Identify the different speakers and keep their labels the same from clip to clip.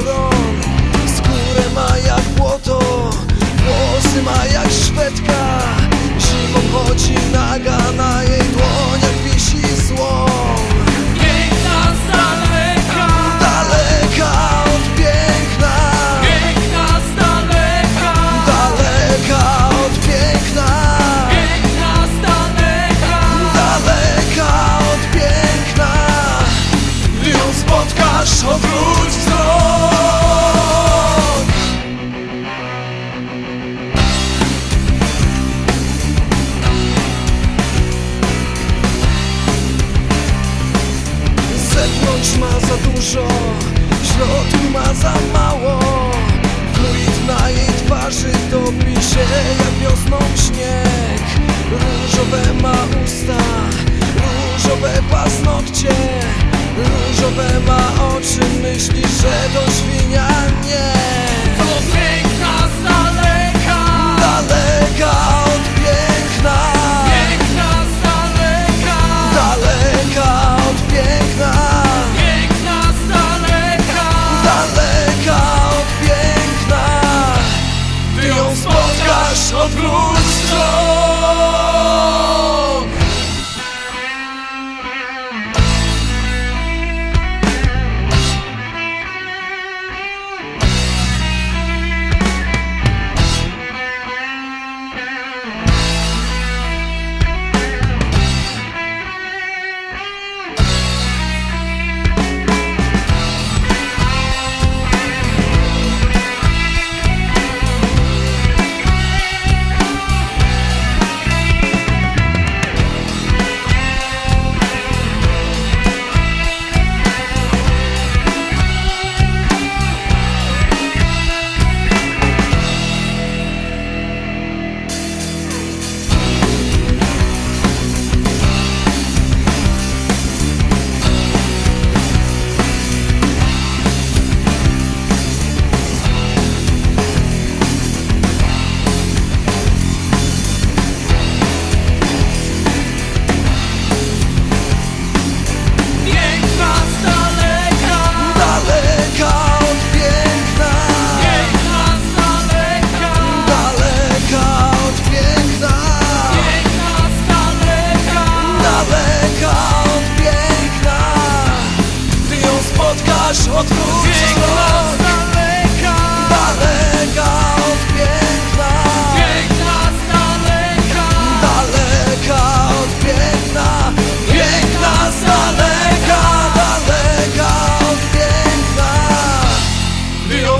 Speaker 1: stron Skórę ma jak błoto Włosy ma jak szwedka Zimą chodzi naga Na jej dłoniach wisi złom
Speaker 2: Piękna z daleka
Speaker 1: Daleka od piękna.
Speaker 2: Piękna z daleka
Speaker 1: Daleka od piękna.
Speaker 2: Piękna z daleka
Speaker 1: Daleka od piękna. Gdy Ją spotkasz odwróć Zewnątrz ma za dużo W środku ma za mało. Fluid na jej twarzy topi się jak wiosną śnieg. Różowe ma usta, różowe paznokcie. Różowe ma oczy, myśli, że to świnia nie spotkasz,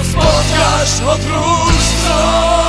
Speaker 1: spotkasz, odwróć wzrok